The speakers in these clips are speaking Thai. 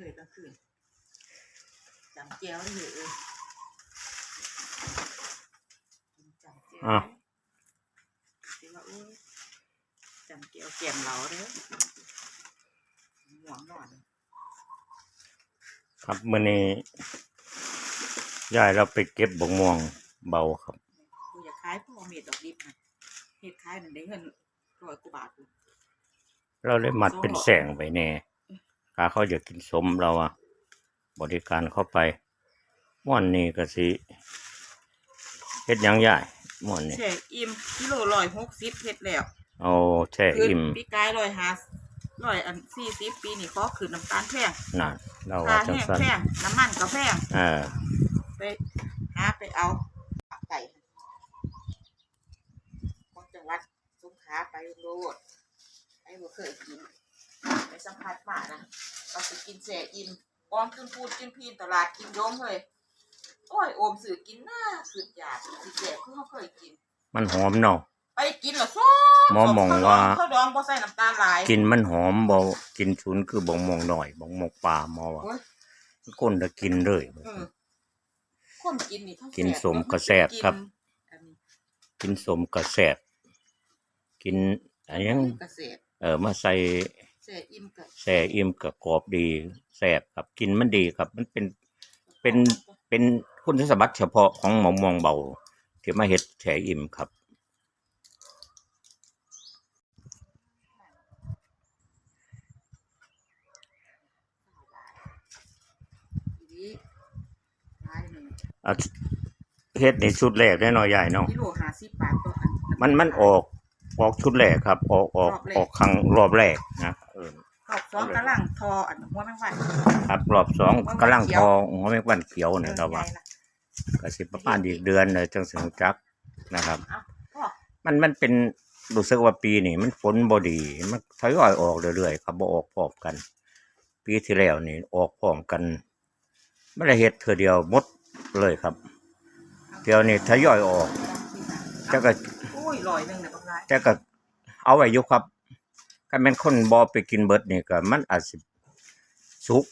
เลยกลางคืนจำแก้วได้เลยเออกินจำแก้วอ้าวคิดว่าโอ้ยจำแก้วแกมเราเด้อห่วงนอนครับมื้อนี้ยายเราไปเก็บบกม่วงเบาครับกูอยากขายพ่อเม็ดดอกดิบนะเฮ็ดขายนั่นได้เงินร้อยกว่าบาทอยู่เราเลยมัดเป็นแสงไปแน่ ถ้าเขาอยากกินสมเราอะบริการเข้าไปม่วนนี้ก็สิเฮ็ดหยังใหญ่ม่วนนี้แช่อิ่มกิโลร้อยหกสิบเฮ็ดแล้วเอาแช่ขึ้นอิ่มปีกายร้อยห้าร้อยอันสี่สิบปีนี่ขอขึ้นน้ำตาลแพงนั่นเราค่าว่าจังแห้งซั่นแพงน้ำมันก็แพงเออไปหาไปเอาไก่ของจังหวัดสงขลาไปโลดไอ้บ่เคยกิน ไปสัมผัสมานะเราสิกินแช่อิ่มกองขึ้นพูดกินพีนตลาดกินโยงเลยโอ้ยโอมสื่อกินหน้าสุดอยากสิแจกคือเขาเคยกิน มันหอมเนาะไปกินแล้วส้มหมอมองว่าเขาดองบ่ใส่น้ำตาลหลายกินมันหอมบ่กินชุนคือบกม่วงหน่อยบกม่วงปลาหมอว่าโอ้ยคนจะกินเลยเออคนกินนี่เขากินแซ่บสมก็แซ่บครับอันนี้กินสมกระแสบกินอันยังเกษตรเออมาใส่ แซ่อิ่มกับแส่อิ่มกับกรอบดีแสบครับกินมันดีครับ มันเป็นเป็นเป็นคุณสมบัติเฉพาะของหมอมวงเบาที่มาเฮ็ดแฉอิ่มครับ ทีนี้ร้ายหนึ่งอะเฮ็ดในชุดแรกได้หน่อยใหญ่เนาะกิโลห้าสิบบาทต่ออัน มันมันออกออกชุดแรกครับ ออกออกรอบแรก ออกครั้งรอบแรกนะ ลังทออันหัวแมงวันครับรอบสองกำลังทองหัวแมงวันเขียวเนี่ยเราว่าใหญ่นะก็สิประมาณอีกเดือนเลยจังสิรู้จักนะครับเอ้าพ่อมันมันเป็นรู้สึกว่าปีนี้มันฝนบ่ดี มันทยอยออกเรื่อยๆครับบ่ออกพร้อมกัน ปีที่แล้วนี่ออกพร้อมกันไม่ได้เฮ็ดเทื่อเดียวหมดเลยครับเดี๋ยวนี้ทยอยออกแต่ก็อุ้ยลอยหนึ่งเนี่ยบางรายแต่ก็เอาไว้อยู่ครับ ถ้าแม่นคนบ่ไปกินเบิดนี่ก็มันอาจสิสุก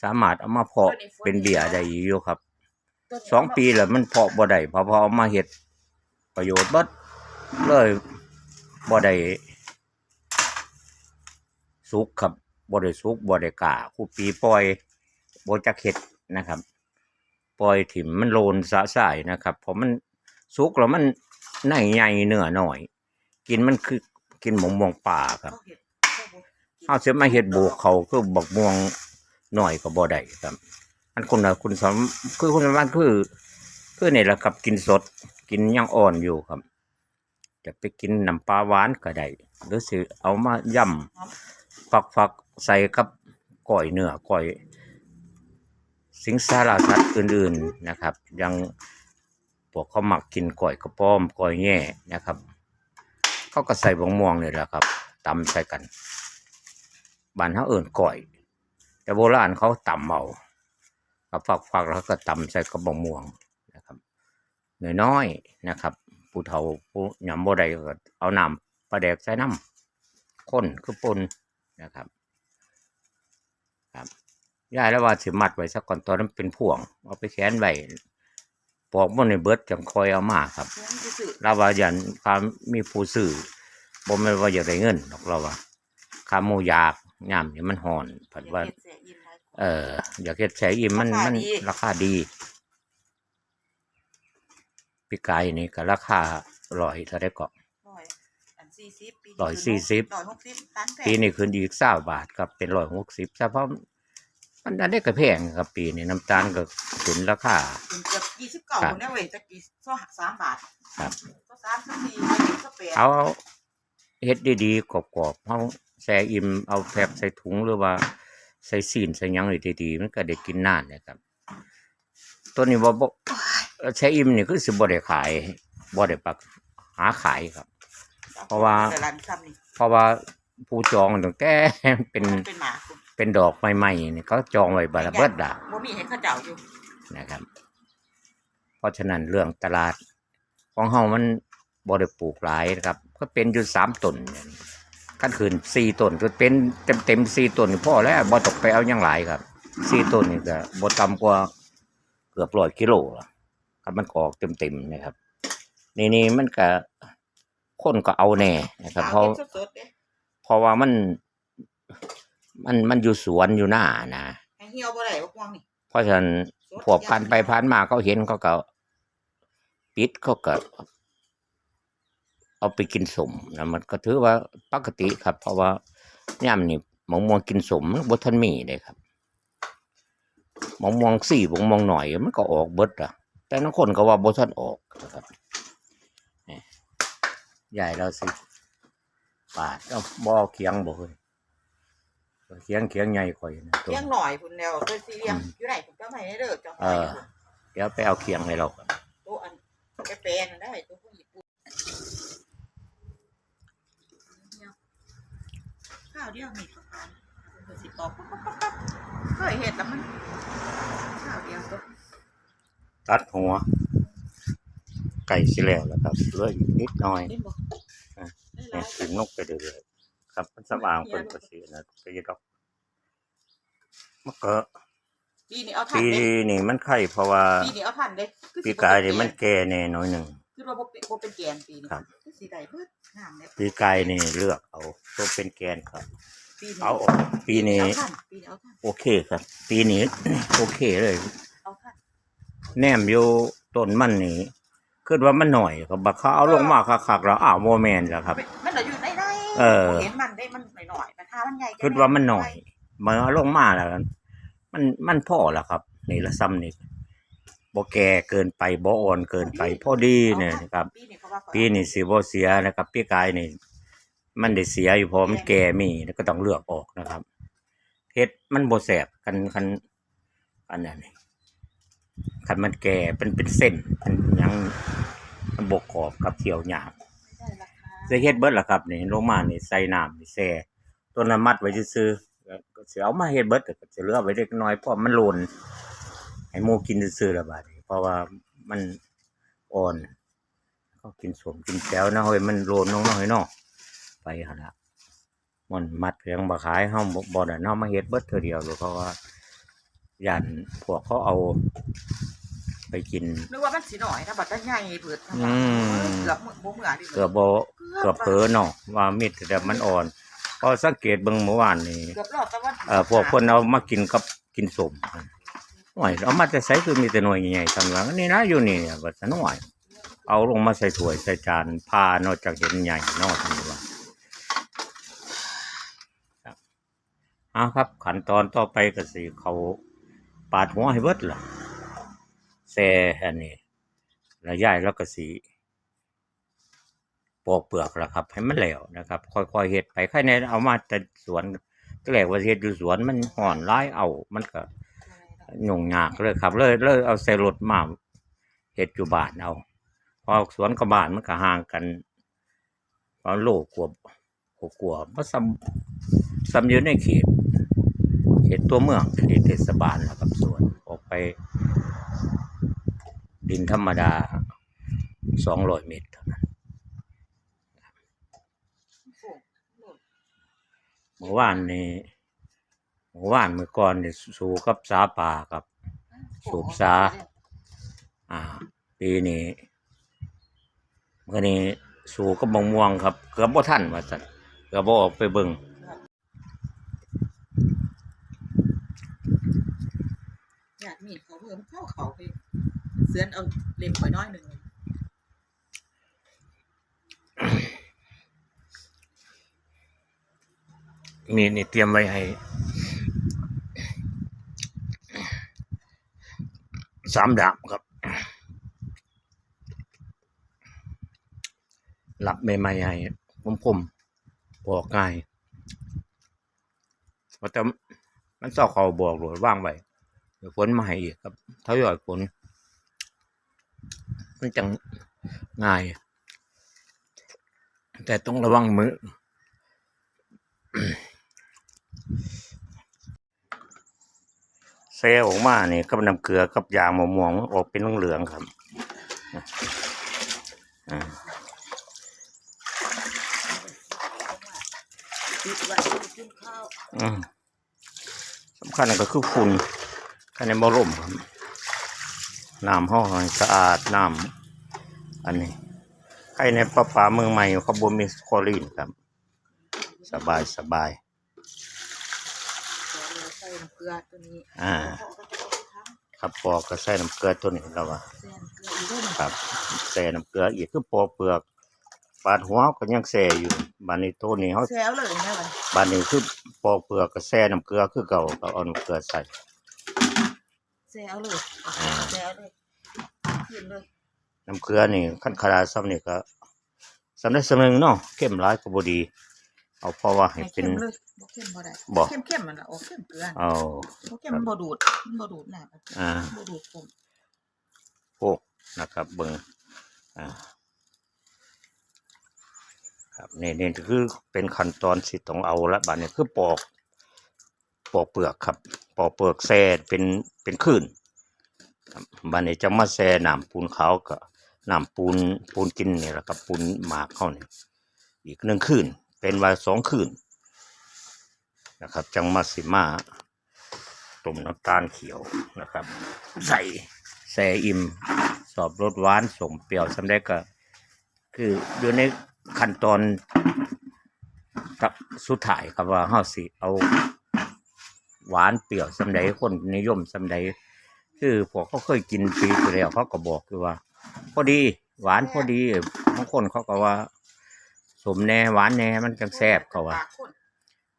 สามารถเอามาเพาะเป็นเบียร์ได้อยู่ครับต้นนี้สองปีแล้วมันเพาะบ่ได้เพอพอเอามาเฮ็ดประโยชน์เบิดเลยบ่ได้สุกครับบ่ได้สุกบ่ได้กล้าคู่ปีปล่อยบ่จักเฮ็ดนะครับ ปล่อยถิ่มมันโลนสะสายนะครับเพราะมันสุกแล้วมันในใหญ่เนื้อน้อย กินมันคือ กินหมงม่วงป่าครับเขาเห็ดเขาบ่กินเอาเสียมาเฮ็ดโบกเขาคือบักม่วงหน่อยก็บ่ได้ครับอันคุณน่ะคุณสมคือคุณสมบัติคือคือนี่แหละครับกินสด กินยังอ่อนอยู่ครับ จะไปกินน้ำปลาหวานก็ได้หรือสิเอามาย่ำฝักฝักๆใส่กับก้อยเนื้อก้อย สิงสารสัตว์อื่น ๆนะครับอยังพวกเขาหมักกินก้อยกระป้อมก้อยแง่นะครับ เขาก็ใส่บงม่วงนี่แหละครับตำใส่กันบ้านเขาเอิ่นก่อย แต่โบราณเขาตำเอากับฝักฝักแล้วก็ตำใส่กระบอกม่วงนะครับน้อยนะครับผู้เฒ่าผู้หยำบ่ได้ก็เอาน้ำปลาแดกใส่น้ำข้นคือปนนะครับครับยายแล้วว่าสิมัดไว้สักก่อนตอนนั้นเป็นพ่วง เอาไปแขวนไว้ ปอกมันในเบิดจังคอยเอามาครับเพื่อนที่สื่อเราว่ายันความมีผู้ซื้อบ่แม่นว่าอยากได้เงินดอกเราว่าคาหมูอยากยามนี่มันห่อนผัดว่าเฮ็ดแซ่อิ่มหลายคนเอออยากเฮ็ดแสอิ่มมันราคามันดีราคาดีปีกายนี่ก็ราคาร้อยเท่าได้ก็ร้อยอันสี่สิบปีร้อยสี่สิบร้อยหกสิบตันแพงปีนี้ขึ้นอีก20บาทครับเป็น160เฉพาะ มันอันนี้ก็แพงครับปีนี้น้ำตาลก็ขึ้นราคาเป็นเกือบยี่สิบเก้าครับคนได้เว้ยตะกี้ซอสามบาทครับซอสามสักสี่สักแปดเอาเฮ็ดดีๆกรอบๆเฮาแช่อิ่มเอาแพ็คใส่ถุงหรือว่า ใส่ซีนใส่หยังนี่ดีๆมันก็ได้กินนานนะครับ ตัวนี้บ่บ่เอ่อแช่อิ่มนี่คือสิบ่ได้ขายบ่ได้ปักหาขายครับ เพราะว่า แต่ร้านซ้ำนี่เพราะว่าผู้จองตั้งแต่ เป็นมันเป็นหมาคุณ เป็นดอกใหม่ๆนี่เขาจองไว้บัดละเบิดดาบ่มีให้เขาเจ้าอยู่นะครับ เพราะฉะนั้นเรื่องตลาด ของเฮามันบ่ได้ปลูกหลายนะครับ ก็เป็นอยู่สามต้นเนี่ยขั้นคืนสี่ต้นก็เป็นเต็มเต็มๆสี่ต้นนี่พ่อแล้วบ่ตกไปเอาหยังหลายครับสี่ต้นนี่ก็บ่ต่ำกว่าเกือบร้อยกิโลละครับมันก็ออกเต็มเต็มๆนะครับ นี่นี่มันก็คนก็เอาแน่นะครับเพราะเก็บสดๆเด้เพราะว่ามัน มันมันอยู่สวนอยู่หน้านะให้เหี่ยวบ่ได้บ่ม่วงนี่เพราะฉะนั้นสดพวกผ่านไปผ่านมาเขาเห็นเขาก็ปิดเขาก็เอาไปกินสมนะมันก็ถือว่าปกติครับ เพราะว่าย่ำนี่หมองมวงกินสมมันบ่ทันมีเลยครับหมองมวงสี่หมองมวงหน่อยมันก็ออกเบิดอะแต่นักคนก็ว่าบ่ทันออกนะครับนี่ใหญ่เราสิปาดเอาบ่เอาเคียงบ่เฮ้ย เคียงเคียงใหญ่กว่าอยู่นะตัวเลี้ยงหน่อยพุ่นแล้วตัวสี่เหลี่ยมอืมอยู่ไหนผมก็ไม่ได้เด้อเจ้าเออเดี๋ยวไปเอาเคียงให้เราก่อนตัวอันแกแปลนได้ตัวผู้ญี่ปุ่นข้าวเดียวนี่ก็ทานเพิ่นสิตอกปั๊บปั๊บปั๊บปั๊บเคยเห็นแล้วมันข้าวเดียวตัวตัดหัว ไก่สิแล้วแล้วครับเหลืออีกนิดหน่อยนี่บ่อะได้หเนี่ลายยกินนกไปเรื่อยๆ ครับมันสว่างเป็นประสิทธิ์นะไปดอกมันก็ปีนี้เอาทันปีเด้นี่มันไข่เพราะว่าปีนี้เอาทันเด้คือปีสิบ่กายเป็นี่มันแกแก่แน่น้อยหนึ่ง คือว่าบ่เป็นบ่เป็นแกนปีนี้ครับ คือสิได้เบิดน้ำเนี่ยปีกายนี่เลือกเอาตัวเป็นแกนครับ ปีนี้เอาออกปีนี้ เอาทันปีนี้เอาทันโอเคครับ ปีนี้ โอเคเลย เอาทันแนมอยู่ต้นมันนี่คิดว่ามันหน่อยก็บักเขาเอาลงมาคักๆแล้วอ้าวโมแมนแล้วครับ มันเหลืออยู่ในใน เออ เห็นมันได้มันหน่อยๆนถ้ามันใหญ่จะคิดว่ามันหน่อยมันเอาลงมาแล้วมันมันพอแล้วครับ นี่ละซ้ำนี่บ่แก่เกินไปบ่อ่อนเกินไปพอดีเนี่ยนะครับ ปีนี้เขาว่าปีนี้สิบ่เสียนะครับปีกายนี่ มันได้เสียอยู่พราะมันแก่มีแล้วก็ต้องเลือกออกนะครับเฮ็ดมันบ่แสบกันคันอันนั้นคันมันแก่เป็นเป็นเส้นมันยังมันบกกรอบกับเที่ยวหยาบ ได้ราคาจะเฮ็ดเบิดล่ะครับนี่ลงมานี่ใส่น้ำนี่แช่ต้นน้ำมัดไว้ซื่อๆแล้วก็สิเอามาเฮ็ดเบิดแต่ก็จะเหลือไว้เล็กน้อยเพราะมันโลนให้หมูกินซื่อๆละบาดนี้เพราะว่ามันอ่อนก็กินสมกินแซวนะเฮ้ยมันโลนน้องน้อยเนาะไปหั่นล่ะมันมัดเพียงบ่ขายเฮาบ่บ่ได้เนาะมาเฮ็ดเบิดเทื่อเดียวเลยเพราะว่าย่านพวกเขาเอา ไปกินนึกว่ามันสิหน่อยนะบัดนั้นใหญ่เบิดทั้งหมอืดมเกือบมื้อบ่เหมือดิเกือบบ่ เกือบเผลอเนาะว่ามีดแต่มันอ่อนพอสังเกตเบิ่งเมื่อวานนี่เกือบรอดตะวันเอ่อพวกคนเอามากินกับกินสมหน่อยเอามาแต่ใส่คือมีแต่หน่วยใหญ่ๆทำหลังนี่นะอยู่นี่เนี่ยบัดซะหน่อย เอาลงมาใส่ถ้วยใส่จานพานอกจากเห็นใหญ่เนอกทำว่าครับเอาครับ ขั้นตอนต่อไปก็สิเขาปาดหัวให้เบิดล่ะแซ่อันนี้แล้วย่ายแล้วก็สิ ปอกเปลือกแล้วครับ ให้มันแล้วนะครับ ค่อยๆเฮ็ดไปใครในเอามาแต่สวนก็แรกว่าเฮ็ดอยู่สวนมันห่อนร้ายเอา มันก็ยุ่งยากเลยครับ เลยเลยเอาใส่รถมาเฮ็ดอยู่บ้านเอาพอสวนกับบ้านมันก็ห่างกันพอโลกกว่ากว่าบ่ซ้ำซ้ำอยู่ในเขตเขตตัวเมืองเขตเทศบาลนะครับสวนออกไปดินธรรมดา200เมตรเท่านั้นเมื่อวานนี่เมื่อวานเมื่อก่อนนี่สู่กับสาป่าครับ สูบซาอ่า ปีนี้เมื่อนี้สู่กับมะม่วงครับเกือบบ่ทันว่าซั่นเกือบบ่ออกไปเบิ่งอยากมีดเขาเพิ่มเข้าเขาไปเสือนเอาเล็มข่อยน้อยหนึ่ง มีนี่เตรียมไว้ให้สามดาบครับหลับใหม่ๆให้คมๆบอกง่ายว่าแต่มันเศร้าเขาบอกหรือว่างไว้เดี๋ยวฝนมาให้อีกครับถ้าย่อยฝนมันจังง่าย แต่ต้องระวังมือ ซลออกมาเนี่ยกับน้ำเกลือกับยางมะม่วงออกเป็นเหลืองๆครับอ่าอืมสำคัญก็คือฝุ่นภายในบ่ร่มครับน้ำห้องสะอาดน้ำอันนี้ใครในประปาเมืองใหม่เขาบ่มีคลอรีนครับ สบายสบาย เดี๋ยวเราใส่ น้ำเกลือตัวนี้อ่าเขาก็จะเอาไปทำครับปอกก็ใส่น้ำเกลือตัวนี้แล้วว่าแซ่น้ำเกลืออีกด้วยนะครับใส่น้ำเกลืออีกคือปอกเปลือกปาดหัวก็ยังแซ่อยู่บานนี้ตัวนี้เขาแซวเลยนะวันบานนี้คือปอกเปลือกก็แซ่น้ำเกลือคือเก่าก็เอาน้ำเกลือใส่ แซวเลยแซวเลยขึ้นเลยน้ำเกลือนี่ขั้นขนาดซ้ำนี่ก็สำได้สำนึงเนาะเข้มร้ายก็บ่ดี เอาเพราะว่าให้ให้เป็เข้นมเลยบ่เข้มบ่ได้บ่เข้มเข้มมันละโอ้เข้มเกลือเอา บ่เข้มมันบ่ดูดมันบ่ดูดน้ำอ่า บ่ดูดผมโพกนะครับ เบิ่งอ่าครับนี่นี่คือเป็นขั้นตอนสิต้องเอาละบัดนี้คือปอก ปอกเปลือกครับ ปอกเปลือกแซ่เป็นเป็นคลื่นครับบัดนี้จะมาแซ่น้ำปูนขาวกับน้ำปูนปูนกินนี่แหละครับปูนหมากเข้านี่อีกหนึ่งคืน เป็นว่าสองคืนนะครับ จังมาสิมาต้มน้ำตาลเขียวนะครับ ใส่แซอิ่ม สอบรสหวานสมเปรี้ยวสำเร็จก็ คืออยู่ในขั้นตอนกับสุดท้ายครับว่าเฮาสิเอาหวานเปรี้ยวสำใดคนนิยมสำใดคือพวกเขาเคยกินปีที่แล้วเขาก็บอกคือว่า พอดี หวานพอดีบางคนเขาก็ว่า สมแน่หวานแน่มันจังแซ่บเขาว่าปากคน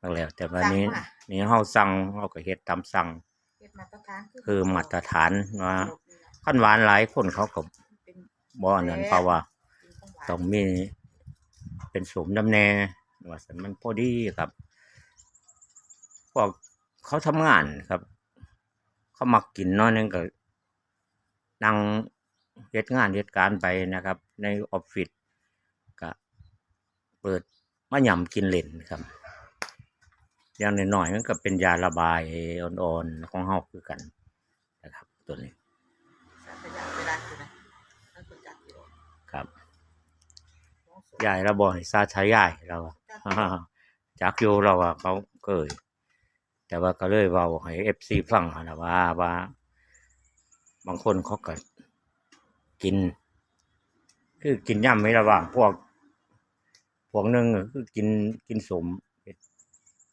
นั่นแหละแต่วันนี้สั่งมานี่เฮาสั่งเฮาก็เฮ็ดตามสั่งเฮ็ดมาตรฐานคือมาตรฐานว่าขั้นหวานหลายคนเขาก็เป็นบ่อันนั้นเพราะว่าเป็นของหวานต้องมี เป็นสมน้ำแน่ว่าสันมันพอดีครับพวกเขาทำงานครับ เขามักกินเน้อยนึงก็นั่งเฮ็ดงานเฮ็ดการไปนะครับ ในออฟฟิศก็ เปิดมะยำกินเล่นครับ อย่างน้อยๆมันก็เป็นยาระบายอ่อนๆของเฮาคือกันนะครับ ตัวนี้สัตยาเวลาคือนะนั่นคือจัดอยู่ครับน้องสยายเราบอกให้ซาใช้ยายเราอะจัดจากอยู่เราอะเขาเคยแต่ว่าก็เลยเว่าให้เอฟซีฟังนะว่าว่า บางคนเขาก็กิน คือกินย่ำไม่ระหว่างพวก พวกหนึ่งก็กินกินสมเฮ็ด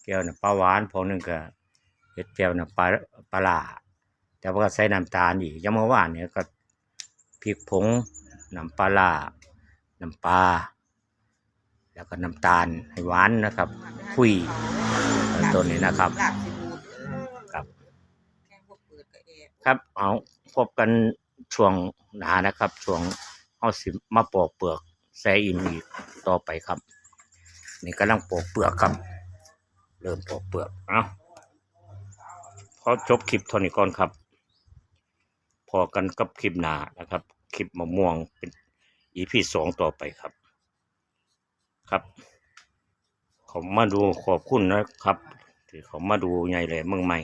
แก้วน่ะปลาหวานพวกหนึ่งก็เห็ดแก้วน่ะปลาปลาหลาแต่ว่าก็ใส่น้ำตาลอีกยังเมื่อวานเนี่ยก็พริกผงน้ำปลาร้าน้ำปลาแล้วก็น้ำตาลให้หวานนะครับ คุยตัวนี้นะครับครับเอบครับเอาพบกันช่วงหนานะครับ ช่วงเอาสิมาปอกเปลือก แซอิมอีกต่อไปครับ นี่กำลังปอกเปลือกครับ เริ่มปอกเปลือกเอาพอจบคลิปเท่านี้ก่อนครับ พอกันกับคลิปหนานะครับ คลิปมะม่วงเป็นอีพีสองต่อไปครับ ครับเขามาดูขอบคุณนะครับที่เขามาดูใหญ่เลยเมืองใหม่